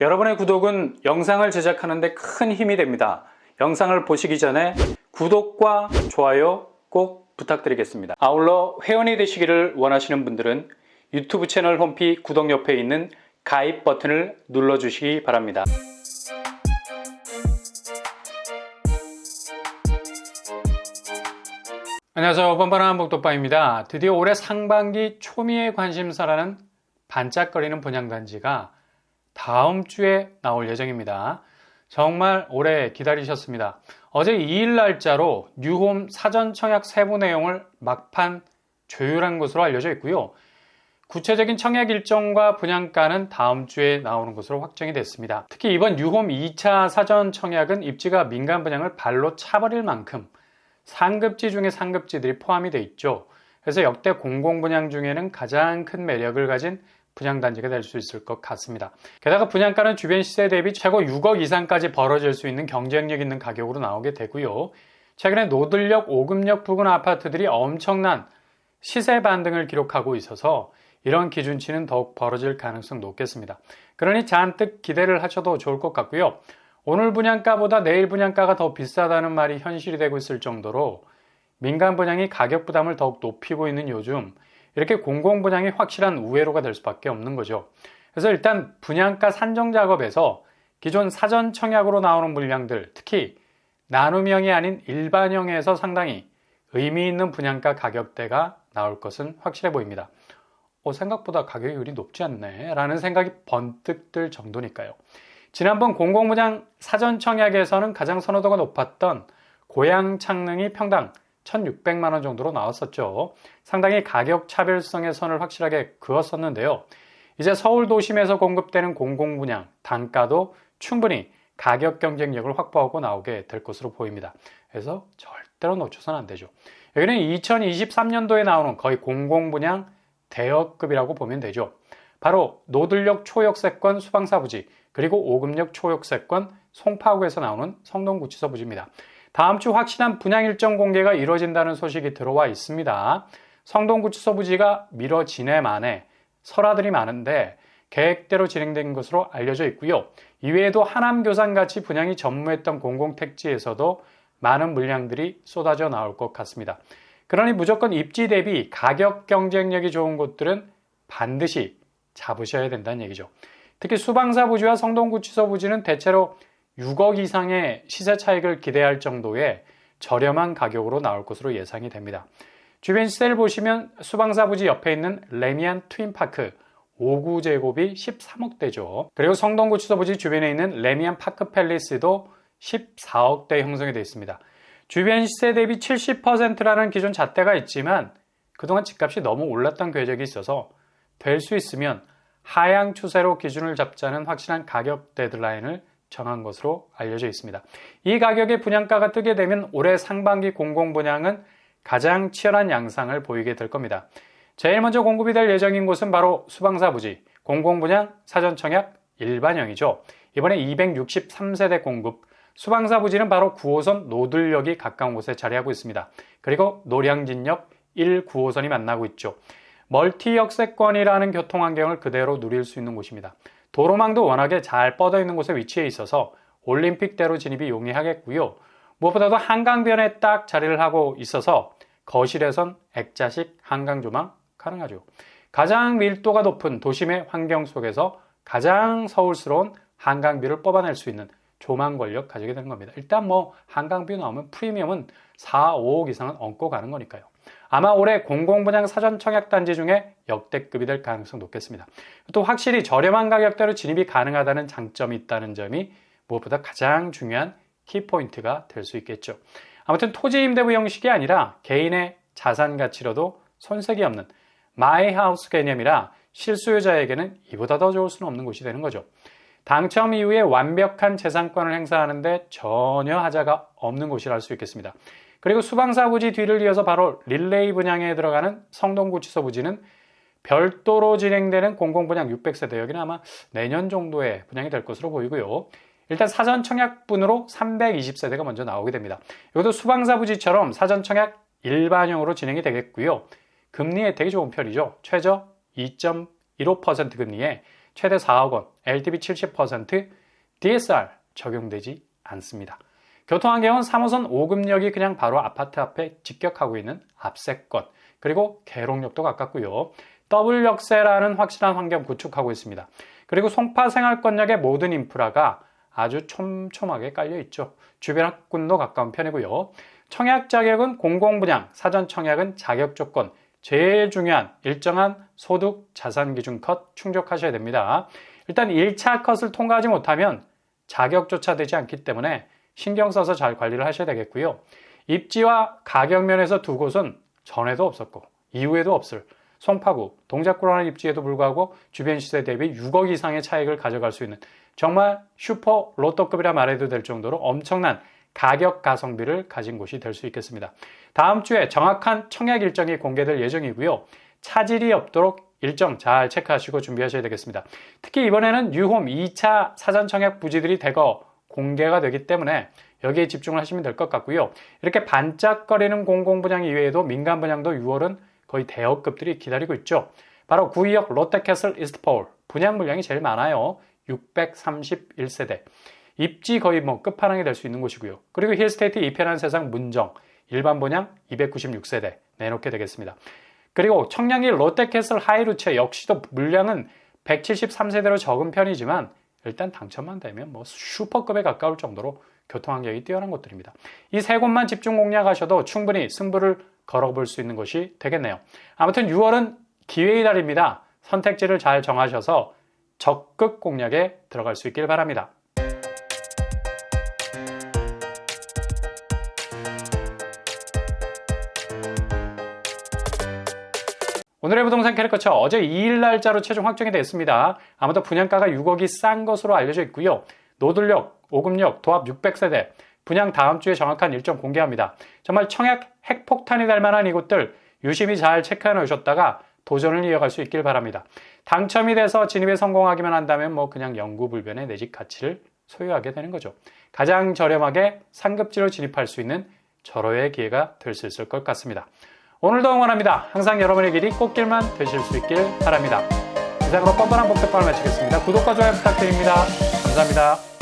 여러분의 구독은 영상을 제작하는 데 큰 힘이 됩니다. 영상을 보시기 전에 구독과 좋아요 꼭 부탁드리겠습니다. 아울러 회원이 되시기를 원하시는 분들은 유튜브 채널 홈피 구독 옆에 있는 가입 버튼을 눌러주시기 바랍니다. 안녕하세요. 번번한 복도빠입니다. 드디어 올해 상반기 초미의 관심사라는 반짝거리는 분양단지가 다음 주에 나올 예정입니다. 정말 오래 기다리셨습니다. 어제 2일 날짜로 뉴홈 사전 청약 세부 내용을 막판 조율한 것으로 알려져 있고요. 구체적인 청약 일정과 분양가는 다음 주에 나오는 것으로 확정이 됐습니다. 특히 이번 뉴홈 2차 사전 청약은 입지가 민간 분양을 발로 차버릴 만큼 상급지 중에 상급지들이 포함이 돼 있죠. 그래서 역대 공공 분양 중에는 가장 큰 매력을 가진 분양단지가 될 수 있을 것 같습니다. 게다가 분양가는 주변 시세 대비 최고 6억 이상까지 벌어질 수 있는 경쟁력 있는 가격으로 나오게 되고요. 최근에 노들역, 오금역 부근 아파트들이 엄청난 시세 반등을 기록하고 있어서 이런 기준치는 더욱 벌어질 가능성 높겠습니다. 그러니 잔뜩 기대를 하셔도 좋을 것 같고요. 오늘 분양가보다 내일 분양가가 더 비싸다는 말이 현실이 되고 있을 정도로 민간 분양이 가격 부담을 더욱 높이고 있는 요즘 이렇게 공공 분양이 확실한 우회로가 될 수밖에 없는 거죠. 그래서 일단 분양가 산정 작업에서 기존 사전 청약으로 나오는 물량들, 특히 나눔형이 아닌 일반형에서 상당히 의미 있는 분양가 가격대가 나올 것은 확실해 보입니다. 어, 생각보다 가격이 그리 높지 않네 라는 생각이 번뜩 들 정도니까요. 지난번 공공분양 사전 청약에서는 가장 선호도가 높았던 고양 창릉이 평당 1,600만 원 정도로 나왔었죠. 상당히 가격 차별성의 선을 확실하게 그었었는데요. 이제 서울 도심에서 공급되는 공공 분양 단가도 충분히 가격 경쟁력을 확보하고 나오게 될 것으로 보입니다. 그래서 절대로 놓쳐서는 안 되죠. 여기는 2023년도에 나오는 거의 공공 분양 대여급이라고 보면 되죠. 바로 노들역 초역세권 수방사 부지 그리고 오금역 초역세권 송파구에서 나오는 성동구치소 부지입니다. 다음 주 확실한 분양 일정 공개가 이루어진다는 소식이 들어와 있습니다. 성동구치소 부지가 미뤄지네 만에 설화들이 많은데 계획대로 진행된 것으로 알려져 있고요. 이외에도 하남교산 같이 분양이 전무했던 공공택지에서도 많은 물량들이 쏟아져 나올 것 같습니다. 그러니 무조건 입지 대비 가격 경쟁력이 좋은 곳들은 반드시 잡으셔야 된다는 얘기죠. 특히 수방사 부지와 성동구치소 부지는 대체로 6억 이상의 시세 차익을 기대할 정도의 저렴한 가격으로 나올 것으로 예상이 됩니다. 주변 시세를 보시면 수방사 부지 옆에 있는 레미안 트윈파크 5구 제곱이 13억대죠. 그리고 성동구치소 부지 주변에 있는 레미안 파크 팰리스도 14억대 형성이 되어 있습니다. 주변 시세 대비 70%라는 기존 잣대가 있지만 그동안 집값이 너무 올랐던 궤적이 있어서 될 수 있으면 하향 추세로 기준을 잡자는 확실한 가격 데드라인을 정한 것으로 알려져 있습니다. 이 가격의 분양가가 뜨게 되면 올해 상반기 공공 분양은 가장 치열한 양상을 보이게 될 겁니다. 제일 먼저 공급이 될 예정인 곳은 바로 수방사 부지, 공공 분양, 사전 청약, 일반형이죠. 이번에 263세대 공급, 수방사 부지는 바로 9호선 노들역이 가까운 곳에 자리하고 있습니다. 그리고 노량진역 1, 9호선이 만나고 있죠. 멀티 역세권이라는 교통 환경을 그대로 누릴 수 있는 곳입니다. 도로망도 워낙에 잘 뻗어 있는 곳에 위치해 있어서 올림픽대로 진입이 용이하겠고요. 무엇보다도 한강변에 딱 자리를 하고 있어서 거실에선 액자식 한강 조망 가능하죠. 가장 밀도가 높은 도심의 환경 속에서 가장 서울스러운 한강뷰를 뽑아낼 수 있는 조망 권력 가지게 되는 겁니다. 일단 뭐 한강뷰 나오면 프리미엄은 4, 5억 이상은 얹고 가는 거니까요. 아마 올해 공공분양 사전 청약 단지 중에 역대급이 될 가능성 높겠습니다. 또 확실히 저렴한 가격대로 진입이 가능하다는 장점이 있다는 점이 무엇보다 가장 중요한 키포인트가 될 수 있겠죠. 아무튼 토지 임대부 형식이 아니라 개인의 자산 가치로도 손색이 없는 마이 하우스 개념이라 실수요자에게는 이보다 더 좋을 수는 없는 곳이 되는 거죠. 당첨 이후에 완벽한 재산권을 행사하는데 전혀 하자가 없는 곳이라 할 수 있겠습니다. 그리고 수방사 부지 뒤를 이어서 바로 릴레이 분양에 들어가는 성동구치소 부지는 별도로 진행되는 공공분양 600세대 여기는 아마 내년 정도에 분양이 될 것으로 보이고요. 일단 사전 청약분으로 320세대가 먼저 나오게 됩니다. 이것도 수방사 부지처럼 사전 청약 일반형으로 진행이 되겠고요. 금리 혜택이 좋은 편이죠. 최저 2.15% 금리에 최대 4억 원, LTV 70%, DSR 적용되지 않습니다. 교통환경은 3호선 5급역이 그냥 바로 아파트 앞에 직격하고 있는 앞세권, 그리고 계룡역도 가깝고요. 더블 역세라는 확실한 환경 구축하고 있습니다. 그리고 송파 생활권역의 모든 인프라가 아주 촘촘하게 깔려 있죠. 주변 학군도 가까운 편이고요. 청약 자격은 공공분양, 사전 청약은 자격 조건, 제일 중요한 일정한 소득 자산 기준 컷 충족하셔야 됩니다. 일단 1차 컷을 통과하지 못하면 자격조차 되지 않기 때문에 신경 써서 잘 관리를 하셔야 되겠고요. 입지와 가격 면에서 두 곳은 전에도 없었고 이후에도 없을 송파구, 동작구라는 입지에도 불구하고 주변 시세 대비 6억 이상의 차익을 가져갈 수 있는 정말 슈퍼 로또급이라 말해도 될 정도로 엄청난 가격 가성비를 가진 곳이 될 수 있겠습니다. 다음 주에 정확한 청약 일정이 공개될 예정이고요. 차질이 없도록 일정 잘 체크하시고 준비하셔야 되겠습니다. 특히 이번에는 뉴홈 2차 사전 청약 부지들이 대거 공개가 되기 때문에 여기에 집중을 하시면 될 것 같고요. 이렇게 반짝거리는 공공 분양 이외에도 민간 분양도 6월은 거의 대여급들이 기다리고 있죠. 바로 구의역 롯데캐슬 이스트폴 분양 물량이 제일 많아요. 631세대. 입지 거의 뭐 끝판왕이 될 수 있는 곳이고요. 그리고 힐스테이트 이편한 세상 문정 일반 분양 296세대 내놓게 되겠습니다. 그리고 청량리 롯데캐슬 하이루체 역시도 물량은 173세대로 적은 편이지만 일단 당첨만 되면 뭐 슈퍼급에 가까울 정도로 교통환경이 뛰어난 곳들입니다. 이 세 곳만 집중 공략하셔도 충분히 승부를 걸어볼 수 있는 것이 되겠네요. 아무튼 6월은 기회의 달입니다. 선택지를 잘 정하셔서 적극 공략에 들어갈 수 있길 바랍니다. 오늘의 부동산 캐릭터처 어제 2일 날짜로 최종 확정이 됐습니다. 아무도 분양가가 6억이 싼 것으로 알려져 있고요. 노들역, 오금역, 도합 600세대, 분양 다음 주에 정확한 일정 공개합니다. 정말 청약 핵폭탄이 될 만한 이곳들 유심히 잘 체크해 놓으셨다가 도전을 이어갈 수 있길 바랍니다. 당첨이 돼서 진입에 성공하기만 한다면 뭐 그냥 영구불변의 내집 가치를 소유하게 되는 거죠. 가장 저렴하게 상급지로 진입할 수 있는 절호의 기회가 될 수 있을 것 같습니다. 오늘도 응원합니다. 항상 여러분의 길이 꽃길만 되실 수 있길 바랍니다. 이상으로 뻔뻔한 복덕방을 마치겠습니다. 구독과 좋아요 부탁드립니다. 감사합니다.